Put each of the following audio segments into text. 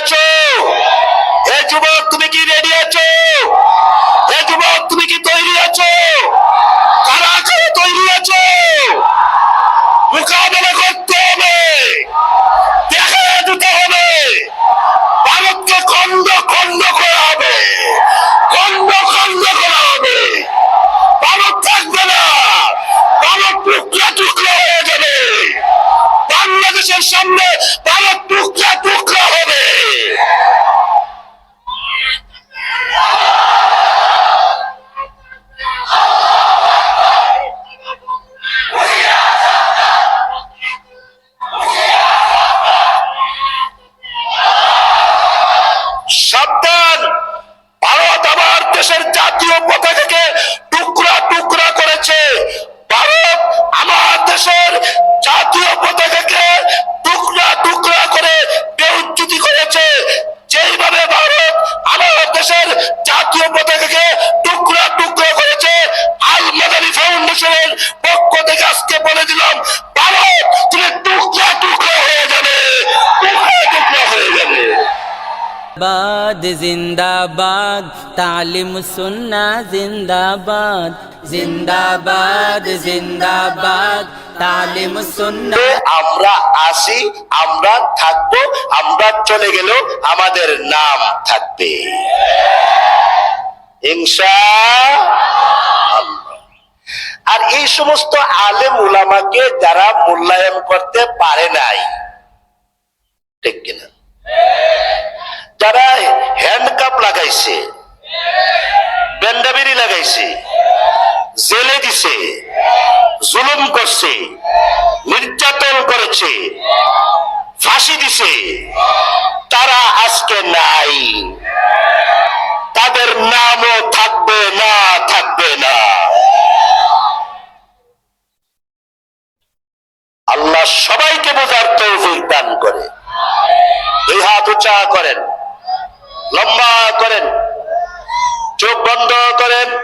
আছো? এ যুবক, তুমি কি রেডি আছো? এ যুবক, তুমি কি তৈরি আছো? কারা কারা তৈরি আছো? মোকাবেলা বাদ জিন্দাবাদ, তালিম সুন্না জিন্দাবাদ জিন্দাবাদ জিন্দাবাদ, তালিম সুন্না। আমরা আসি, আমরা থাকব, আমরা চলে গেল আমাদের নাম থাকবে। ইনশা আর এই সমস্ত আলেম উলামাকে যারা মূল্যায়ন করতে পারে নাই, ঠিক কিনা? যারা হ্যান্ডকাপ লাগাইছে বেন্ডাবিরি লাগাইছে, জেলে দিছে, জুলুম করছে, নির্যাতন করেছে, ফাঁসি দিছে, তারা আজকে নাই। তাদের নামও থাকবে না থাকবে না। আল্লাহ সবাইকে বোঝার তৌফিক দান করে। দুই হাত উঁচা করেন। লম্বা করেন, চোখ বন্ধ করেন,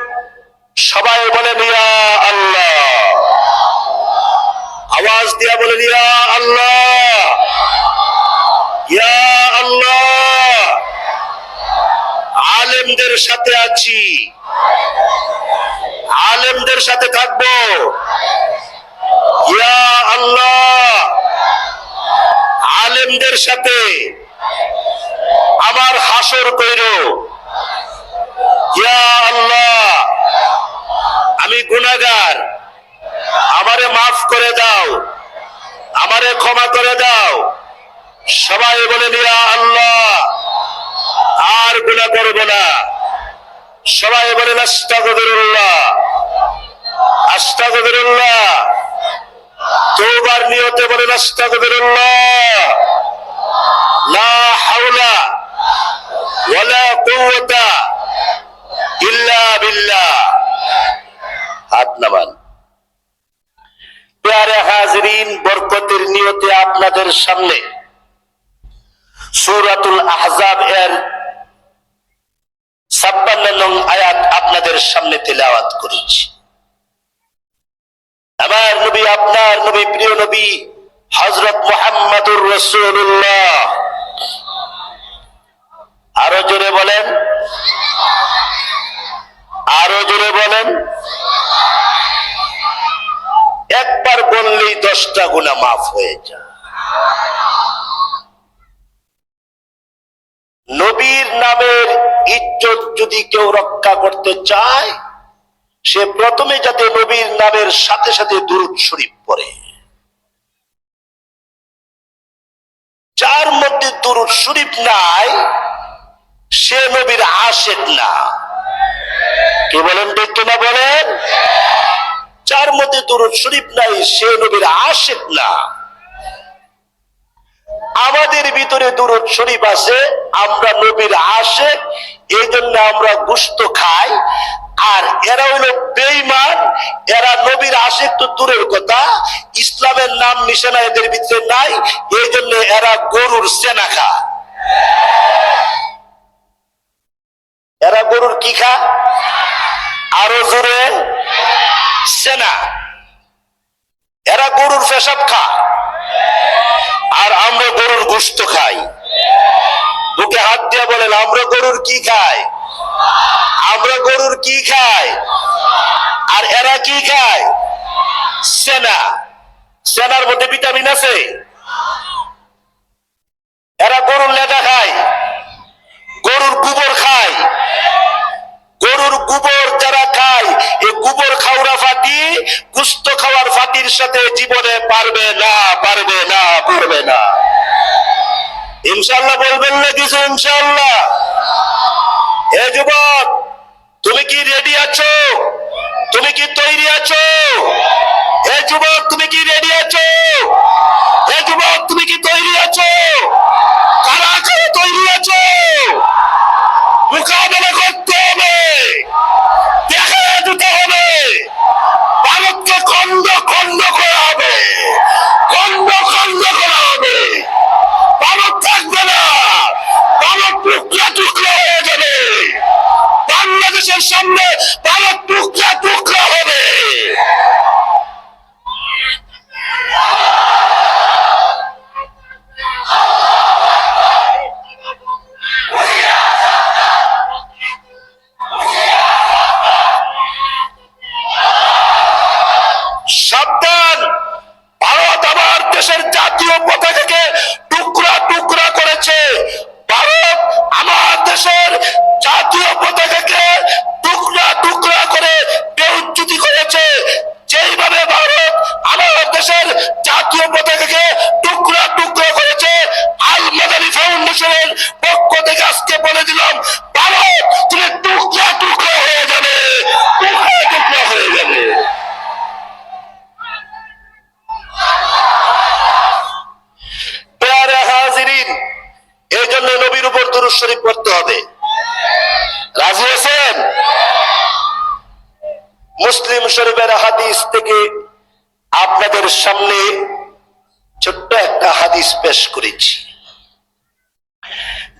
সবাই বলেন, ইয়া আল্লাহ। আওয়াজ দিয়া বলেন, ইয়া আল্লাহ। ইয়া আল্লাহ। আলেমদের সাথে আছি। আলেমদের সাথে থাকব। ইয়া আল্লাহ। আলেমদের সাথে আমার হাসর কইর। আমি গুনাহগার। আমারে মাফ করে দাও। আমারে ক্ষমা করে দাও। সবাই বলে ইয়া আল্লাহ, আর গুনাহ করব না। সবাই বলে আস্তাগফিরুল্লাহ আস্তাগফিরুল্লাহ। তওবার নিয়তে বলেন, আস্তাগফিরুল্লাহ। লা হাওলা বরকতের নিয়তে আপনাদের সামনে সূরাতুল আহজাব এর ছাপ্পান্ন নং আয়াত আপনাদের সামনে তেলাওয়াত করেছি। আমার নবী, আপনার নবী, প্রিয় নবী হজরত মোহাম্মদুর রসুল্লাহ আরও জোরে বলেন। আরও জোরে বলেন। একবার বললেই দশটা গুণা মাফ হয়ে যায়। নবীর নামের ইজ্জত যদি কেউ রক্ষা করতে চায়, সে প্রথমে যাতে নবীর নামের সাথে সাথে দুরুদ শরীফ পড়ে। যার মধ্যে দুরুদ শরীফ নাই সে নবীর আশেক না। কে বলেন দেখতে না বলেন? যার মধ্যে দুরুদ শরীফ নাই, সে নবীর আশেক না। আমাদের ভিতরে দুরুদ শরীফ আছে, আমরা নবীর আশেক এই জন্য আমরা গুস্ত খাই। আর এরা হইল বেইমান এরা নবীর আশেক তো দূরের কথা, ইসলামের নাম নিশানা এদের ভিতরে নাই এই জন্য এরা গরুর সেনা খা এরা গরুর কি খা? আরও জোরে। সেনা। এরা গরুর পেশাব খা। আর আমরা গরুর গোস্ত খাই। বুকে হাত দিয়ে বলেন, আমরা গরুর কি খাই? আমরা গরুর কি খাই? আর এরা কি খায়? সেনা। সেনার মধ্যে ভিটামিন আছে। এরা গরুর গোবর খাওয়া ফাটি গুস্ত খাওয়ার ফাটির সাথে জীবনে পারবে না পারবে না পারবে না। ইনশাল্লাহ বলবেন না কিছু ইনশাল্লাহ এ যুবক, তুমি কি রেডি আছো? তুমি কি তৈরি আছো? এ যুবক, তুমি কি রেডি আছো? এ যুবক, তুমি কি তৈরি আছো?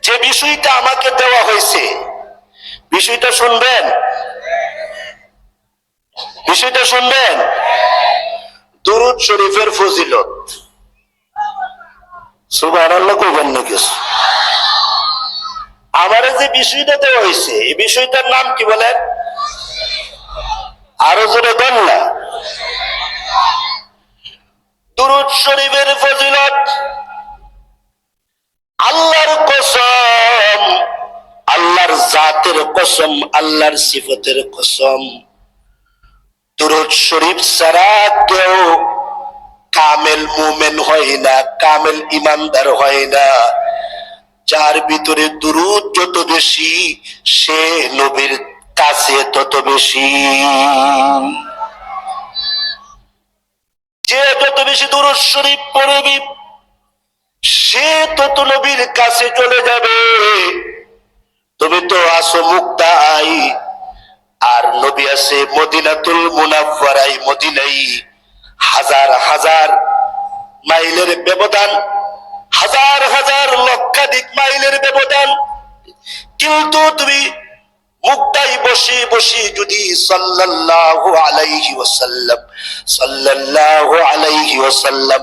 যে বিষয়টা আমাকে দেওয়া হয়েছে, বিষয়টা শুনবেন? বিষয়টা শুনবেন? দুরুদ শরীফের ফজিলত। যে বিষয়টা দেওয়া হয়েছে, এই বিষয়টার নাম কি বলেন? আরও জোরে দেন না। শরীফের ফজিলত আল্লাহর কসম, আল্লাহর জাতের কসম, আল্লাহর সিফতের কসম। দুরুদ শরীফ ছাড়া কেউ কামেল মুমেন হয় না, কামেল ইমানদার হয় না। যার ভিতরে দুরুদ যত বেশি, সে নবীর কাছে তত বেশি। যে যত বেশি দুরুদ শরীফ পড়বি সে তত নবীর কাছে চলে যাবে। তুমি তো আসো মুক্তাই, আর নবী আছে মদিনাতুল মুনাফফারাই মদিনাই হাজার হাজার মাইলের ব্যবধান, হাজার হাজার লক্ষাধিক মাইলের ব্যবধান। কিন্তু তুমি মুক্তাই বসে বসে যদি সাল্লাল্লাহু আলাইহি ওয়াসাল্লাম, সাল্লাল্লাহু আলাইহি ওয়াসাল্লাম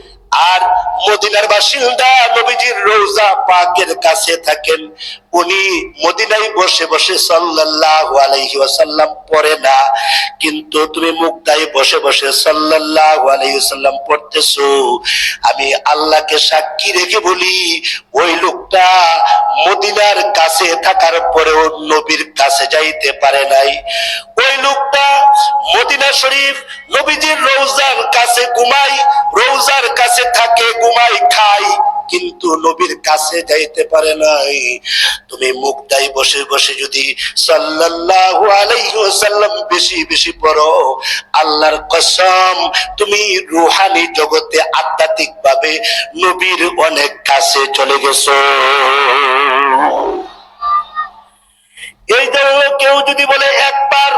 আর মদিনার বাসিন্দা নবীজির রোজা পাকের কাছে থাকেন। উনি মদিনায় বসে বসে সাল্লাল্লাহু আলাইহি ওয়াসাল্লাম পড়ে না, কিন্তু তুমি মুক্তায় বসে বসে সাল্লাল্লাহু আলাইহি ওয়াসাল্লাম পড়তেছো। আমি আল্লাহকে সাক্ষী রেখে বলি, ওই লোকটা মদিনার কাছে থাকার পরেও নবীর কাছে যাইতে পারে নাই। ওই লোকটা মদিনা শরীফ নবীজির রৌজার কাছে ঘুমাই রৌজার কাছে থাকে ঘুমাই খাই কিন্তু নবীর কাছে যাইতে পারে নাই। তুমি মুক্তাই বসে বসে যদি সাল্লাল্লাহু আলাইহি ওয়াসাল্লাম বেশি বেশি পড়ো, আল্লাহর কসম, তুমি রুহানি জগতে আধ্যাত্মিক ভাবে নবীর অনেক কাছে চলে গেছো। এই জন্য কেউ যদি বলে একবার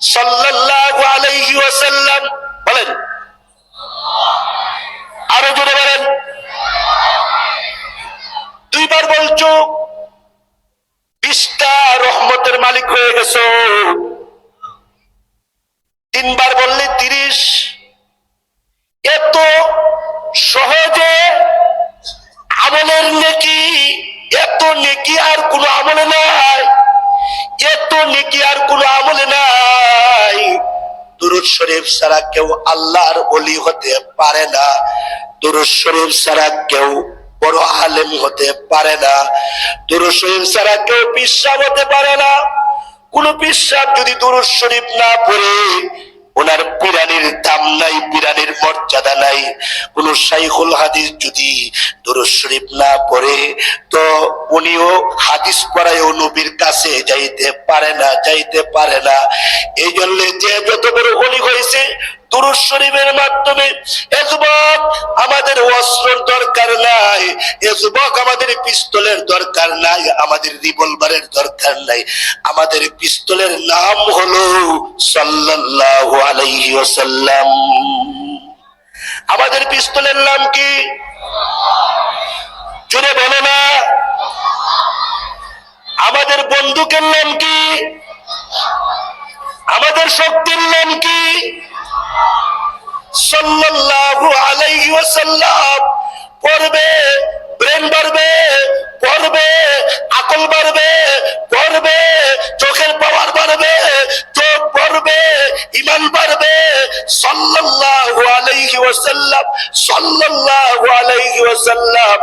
সাল্লাল্লাহু আলাইহি ওয়াসাল্লাম, বলেন। আরও জোরে বলেন। দুইবার বলছো মালিক হয়ে গেছো। তিনবার বললে তিরিশ শরীফ ছাড়া কেউ আল্লাহর অলি হতে পারে না। দুরুদ শরীফ ছাড়া কেউ বড় আলেম হতে পারে না। দুরুদ শরীফ ছাড়া কেউ বিশ্বাস হতে পারে না। কোন বিশ্বাস যদি দুরুদ শরীফ না পড়ে ওনার পিরানির দাম নাই পিরানির মর্যাদা নাই। কোন শাইখুল হাদিস যদি দুরুদ শরীফ না পড়ে, তো উনিও হাদিস পড়ায়ও নবীর কাছে যাইতে পারে না, যাইতে পারে না। এই জন্য যে যত বড় অলি হয়েছে দুরুদ শরীফের মাধ্যমে এ যুবক আমাদের অস্ত্রের দরকার নাই, এ যুবক আমাদের পিস্তলের দরকার নাই, আমাদের রিভলভারের দরকার নাই। আমাদের পিস্তলের নাম হলো সাল্লাল্লাহু আলাইহি ওয়াসাল্লাম। আমাদের পিস্তলের নাম কি? জুড়ে বলো না। আমাদের বন্দুকের নাম কি? আমাদের শক্তির নাম কি? সাল্লাল্লাহু আলাইহি ওয়াসাল্লাম পড়বে ব্রেন বাড়বে, পড়বে, আকল বাড়বে, পড়বে, চোখের পাওয়ার বাড়বে, চোখ পড়বে ইমান বাড়বে। সাল্লাল্লাহু আলাইহি ওয়াসাল্লাম, সাল্লাল্লাহু আলাইহি ওয়াসাল্লাম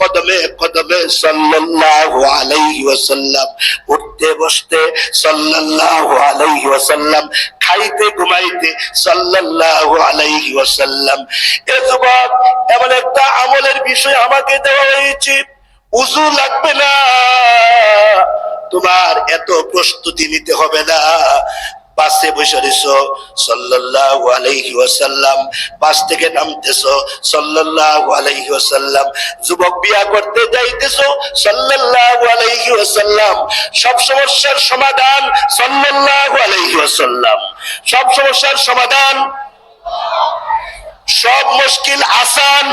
কদমে কদমে সাল্লাল্লাহু আলাইহি ওয়াসাল্লাম, উঠতে বসতে সাল্লাল্লাহু আলাইহি ওয়াসাল্লাম, খাইতে ঘুমাইতে সাল্লাল্লাহু আলাইহি ওয়াসাল্লাম। এ এমন একটা আমলের বিষয় আমাকে দেওয়া হয়েছে। উজু লাগবে না। তোমার এত প্রস্তুতি নিতে হবে না। বাসে বসে রয়েছো সাল্লাল্লাহু আলাইহি ওয়াসাল্লাম। থেকে নামতেছো আলাইহি ওয়াসাল্লাম। যুবক বিয়া করতে যাইতেছো আলাইহি ওয়াসাল্লাম। সব সমস্যার সমাধান আলাইহি ওয়াসাল্লাম। সব সমস্যার সমাধান, সব মুশকিল আসান।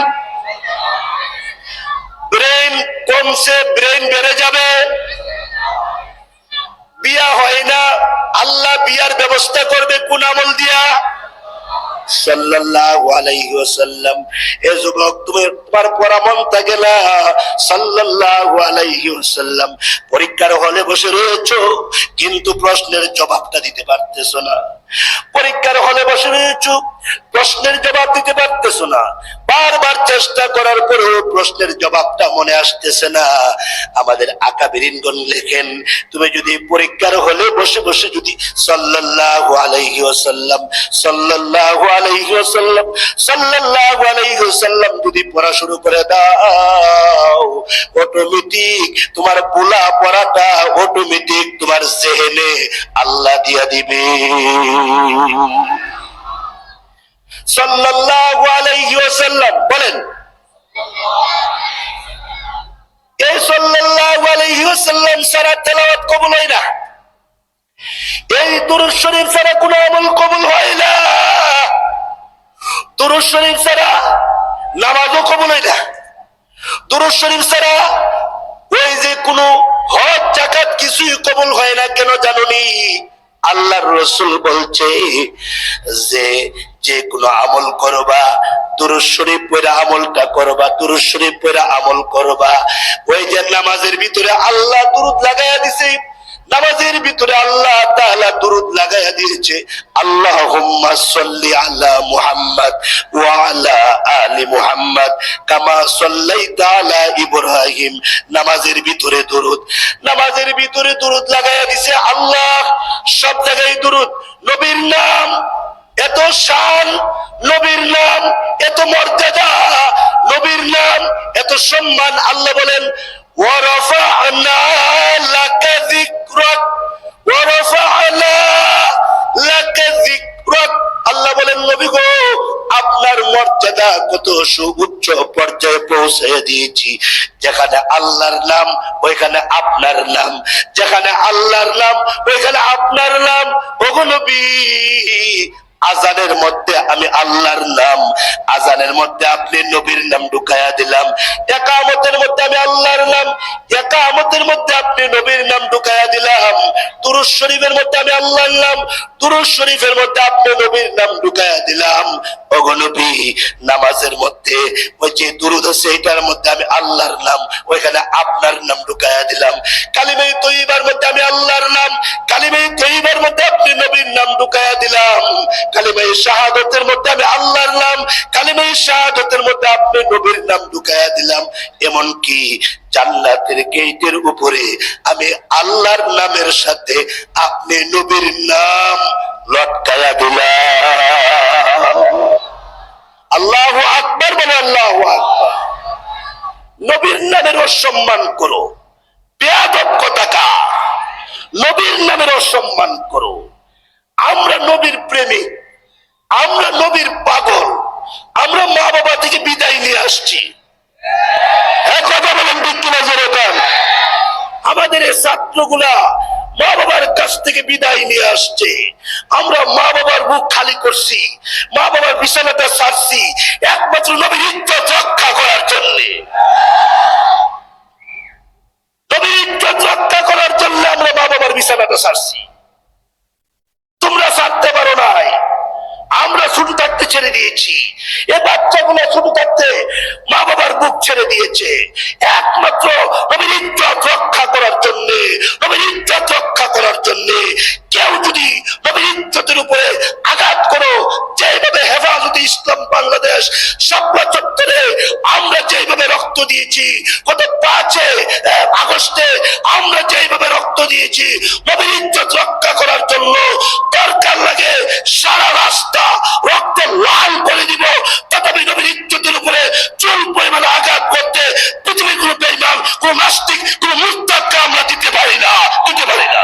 ব্রেন কমছে, ব্রেন বেড়ে যাবে। বিয়া আল্লাহ বিয়ার ব্যবস্থা করবে কোন আমল দিয়া? পরীক্ষার হলে বসে রয়েছো, কিন্তু প্রশ্নের জবাবটা দিতে পারতেছো না। পরীক্ষার হলে বসে রয়েছো, প্রশ্নের জবাব দিতে পারতেছো না। বারবার চেষ্টা করার পরেও প্রশ্নের জবাবটা মনে আসতেছে না। আমাদের আকাবিরিনগণ লেখেন, তুমি যদি পরীক্ষার হলে বসে বসে যদি সাল্লাল্লাহু আলাইহি ওয়াসাল্লাম, সাল্লাল্লাহু আলাইহি ওয়াসাল্লাম, সাল্লাল্লাহু আলাইহি ওয়াসাল্লাম যদি পড়া শুরু করে দাও অটোমেটিক তোমার পোলা পড়াটা অটোমেটিক তোমার জেহেনে আল্লাহ দিয়া দিবে। সাল্লাল্লাহু আলাইহি ওয়াসাল্লাম, বলেন। এই সাল্লাল্লাহু আলাইহি ওয়াসাল্লাম সারা তেলাওয়াত কবুল হয় না। এই দুরূদ শরীফ ছাড়া কোনো আমল কবুল হয় না। দুরূদ শরীফ ছাড়া নামাজও কবুল হয় না। শরীফ ছাড়া ওই যে কোনো হজ জাকাত কিছুই কবুল হয় না, কেন আল্লাহর রসুল বলছে যে যে কোনো আমল করবা শরীফ পড়ে আমলটা করবা শরীফ পড়ে আমল করবা। ওই যে নামাজের ভিতরে আল্লাহ দুরুদ লাগাইয়া দিছে নামাজের ভিতরে আল্লাহ তাআলা দুরুদ লাগাইয়া দিয়েছে, আল্লাহুম্মা সাল্লি আলা মুহাম্মদ ওয়া আলা আলি মুহাম্মদ, কামা সাল্লাইতা আলা ইব্রাহিম। নামাজের ভিতরে দুরুদ, নামাজের ভিতরে দুরুদ লাগাইয়া দিছে আল্লাহ, সব জায়গায় দুরুদ। নবীর নাম এত শান, নবীর নাম এত মর্যাদা, নবীর নাম এত সম্মান, আল্লাহ বলেন ওয়ারাফা'না লাকা যিকরাক ওয়ারাফা'না লাকা যিকরাক আল্লাহ বলেন, নবী গো, আপনার মর্যাদা কত সুউচ্চ পর্যায়ে পৌঁছে দিয়েছি। যেখানে আল্লাহর নাম, ওইখানে আপনার নাম। যেখানে আল্লাহর নাম, ওইখানে আপনার নাম। ওগো নবী আজানের মধ্যে আমি আল্লাহর নাম, আজানের মধ্যে আপনি নবীর নাম ঢুকাইয়া দিলাম। একামতের মধ্যে আমি আল্লাহর নাম, একামতের মধ্যে আপনি নবীর নাম ঢুকাইয়া দিলাম। তুরুষ শরীফের মধ্যে আমি আল্লাহর নাম তুরুষ শরীফের মধ্যে আপনি নবীর নাম ঢুকাইয়া দিলাম। ওগনবী নামাজের মধ্যে, ওই যে দুরুদ আছে, এটার মধ্যে আমি আল্লাহর নাম, ওইখানে আপনার নাম ঢুকাইয়া দিলাম। কালিমাই তৈবার মধ্যে আমি আল্লাহর নাম কালিমাই তৈবার মধ্যে আপনি নবীর নাম ঢুকাইয়া দিলাম। কালিমাই শাহাদতের মধ্যে আমি আল্লাহর নাম কালিমাই শাহাদতের মধ্যে আপনি নবীর নাম ঢুকাইয়া দিলাম। এমন কি জান্নাতের গেটের উপরে আমি আল্লাহর নামের সাথে আপনি নবীর নাম লটকায়া দিলাম। আল্লাহ আকবর বলে আল্লাহ আকবর। নবীর নামের অসম্মান করো। বেয়াদব কথাকা নবীর নামের অসম্মান করো। আমরা নবীর প্রেমিক আমরা নবীর পাগল। আমরা মা বাবা থেকে বিদায় নিয়ে আসছি। কথা বলেন আমাদের ছাত্রগুলা মা বাবার কাছ থেকে বিদায় নিয়ে আসছে। আমরা মা বাবার বুক খালি করছি, মা বাবার বিছানাটা সারছি, একমাত্র নবীর ইজ্জত রক্ষা করার জন্য। নবীর ইজ্জত রক্ষা করার জন্য আমরা মা বাবার সারছি। তোমরা ছাড়তে পারো নাই, আমরা থাকতে ছেড়ে দিয়েছি। এ বাচ্চাগুলো শুধু থাকতে মা বাবার বুক ছেড়ে দিয়েছে। একমাত্র নবীর ইজ্জত রক্ষা করার জন্য, নবীর ইজ্জত রক্ষা করার জন্য কেউ যদি ইজ্জতের উপরে আঘাত করো। যেভাবে হেফাজতে ইসলাম বাংলাদেশ সাপলা চত্বরে আমরা যেভাবে রক্ত দিয়েছি, গত পাঁচে আগস্টে আমরা যেভাবে রক্ত দিয়েছি, নবীর ইজ্জত রক্ষা করার জন্য দরকার লাগে সারা রাস্তা রক্তে লাল করে দিব। তথাপি নবীর ইজ্জতের উপরে চুল পরিমাণে আঘাত করতে পৃথিবীর কোন বেইমান, কোন নাস্তিক, কোন মুস্তাককে আমরা দিতে পারি না, দিতে পারি না।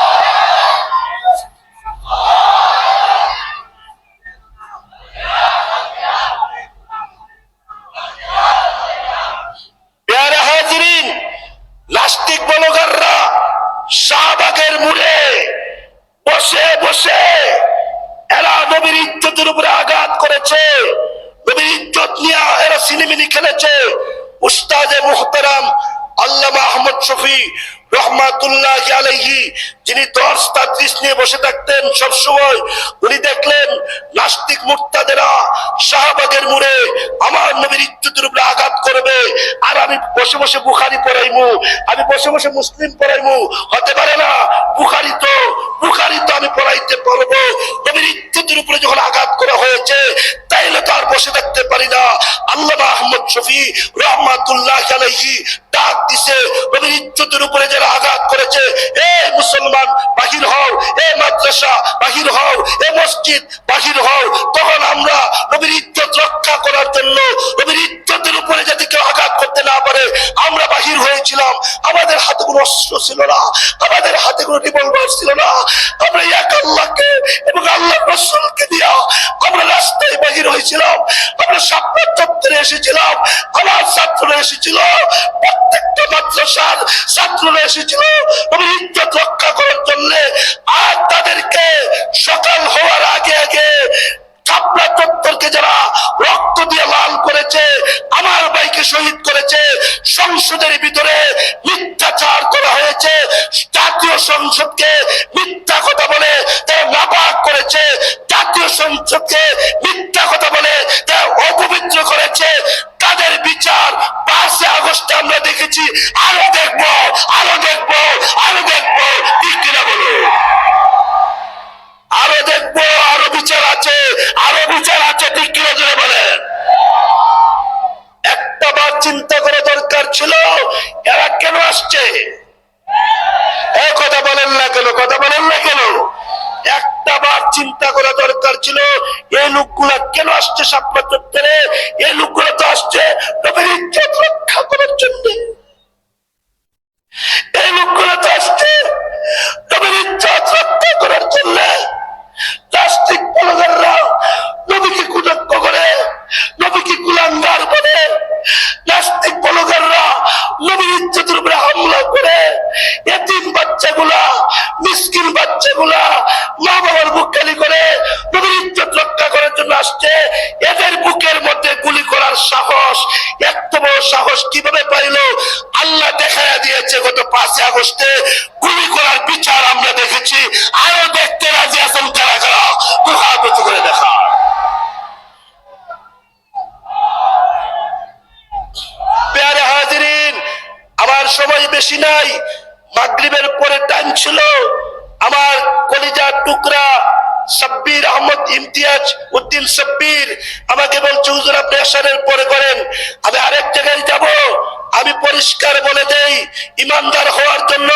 তাদরিস নিয়ে বসে থাকতেন সব সময় উনি দেখলেন, নাস্তিক মুক্তাদেরা শাহবাগের মুড়ে আমার নবীর ইজ্জতের উপরে আঘাত করবে। আর আমি বসে বসে বুখারি পড়াইমু, আমি বসে বসে মুসলিম পড়াইমু। হতে পারে না, বুখারি তো বুখারি তো আমি পড়াইতে পারব। নবীর ইজ্জতের উপরে যখন আঘাত করা হয়েছে, তাইলে তো আর বসে থাকতে পারি না। আল্লামা আহমদ শফি রহমাতুল্লাহ আলাইহি ডাক দিছে, নবীর ইজ্জতের উপরে যারা আঘাত করেছে, এ মুসলমান, বাহির এ মাদ্রাসা বাহির হও, এ মসজিদ বাহির হও। তখন আমরা নবীর ইজ্জত রক্ষা করার জন্য নবীর ইজ্জতের উপরে যাতে কেউ আঘাত করতে না পারে, আমরা বাহির হয়েছিলাম। আমাদের হাতে কোনো অস্ত্র ছিল না, আমাদের হাতে কোনো রিভলভার ছিল না। আমরা এক আল্লাহকে এবং আল্লাহ রসুলকে দিয়া আমরা রাস্তায় বাহির হয়েছিলাম। আমরা সাপ্তাহ চত্বরে এসেছিলাম, আমার ছাত্ররা এসেছিল, প্রত্যেকটা মাদ্রাসার ছাত্ররা এসেছিল নবীর ইজ্জত রক্ষা করার জন্য আর তাদেরকে সকাল হওয়ার আগে আগে চাপড়া চত্বরকে যারা রক্ত দিয়ে লাল করেছে, আমার ভাইকে শহীদ করেছে, সংসদের ভিতরে মিথ্যাচার করা হয়েছে, জাতীয় সংসদকে মিথ্যা কথা বলে নাপাক করেছে, জাতীয় সংসদকে মিথ্যা কথা বলে তারা অপবিত্র করেছে। তাদের বিচার। পাঁচে আগস্টে আমরা দেখেছি, আরও দেখব আরও দেখব আরও দেখব। ঠিক কিনা বলো? আরও দেখব, আরও বিচার আছে, আরও বিচার আছে, ঠিক কিনা জোরে বলেন একটা বার চিন্তা করা দরকার ছিল, এরা কেন আসছে? কথা বলেন না কেন, কথা বলেন না কেন? একটা বার চিন্তা করা দরকার ছিল, এই লোকগুলা কেন আসছে সাপলা চত্বরে এই লোকগুলো তো আসছে নবীর ইজ্জত রক্ষা করার জন্য। এই লোকগুলো তো আসছে নবীর ইজ্জত রক্ষা করার জন্য। কুদক্ষ করে কুলাঙ্গার বলে। নাস্তিক বলগাররা নবীর ইজ্জতের উপরে হামলা করে। এতিম বাচ্চাগুলা, মিসকিন বাচ্চাগুলা মা বাবার বুক খালি করে নবীর ইজ্জত রক্ষা করার জন্য আসছে। এদের বুকের মধ্যে গুলি করার সাহস, এত বড় সাহস কীভাবে পাইলো? আল্লাহ দেখাইয়া দিয়েছে গত পাঁচই আগস্টে, গুলি করার বিচার আমরা দেখেছি। আরও দেখতে রাজি আছেন কারা কারা? দুহাত করে দেখা আমার সময় বেশি নাই। মাগরিবের পরে টাইম ছিল। আমার কলিজার টুকরা সাব্বির আহমদ ইমতিয়াজ উদ্দিন সাব্বির আমাকে বলছে, হুজুর, আপনি আসারের পরে করেন, আমি আরেক জায়গায় যাব আমি পরিষ্কার বলে দেই, ইমানদার হওয়ার জন্য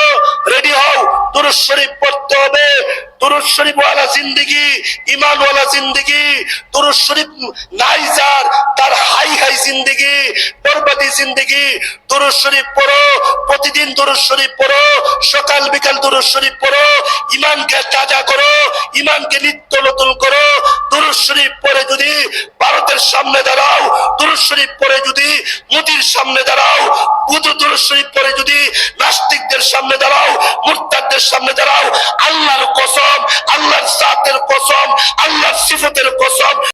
রেডি হও। দুরুদ শরীফ পড়তে হবে। দুরুদ শরীফ ওয়ালা জিন্দিগি ইমান ওয়ালা জিন্দিগি। দুরুদ শরীফ নাই যার, তার হাই হাই জিন্দিগি, বরবাদি জিন্দিগি। দুরুদ শরীফ পড়ো, প্রতিদিন দুরুদ শরীফ পড়ো, সকাল বিকাল দুরুদ শরীফ পড়ো ইমানকে তাজা করো ইমানকে নিত্য নতুন করো। দুরুদ শরীফ পড়ে যদি ভারতের সামনে দাঁড়াও, দুরুদ শরীফ পড়ে যদি মোদির সামনে দাঁড়াও দুরুদ শরীফ পড়ে যদি নাস্তিকদের সামনে দাঁড়াও, মুরতাদদের সামনে দাঁড়াও, আল্লাহর কসম, আল্লাহর জাতের কসম, আল্লাহর সিফাত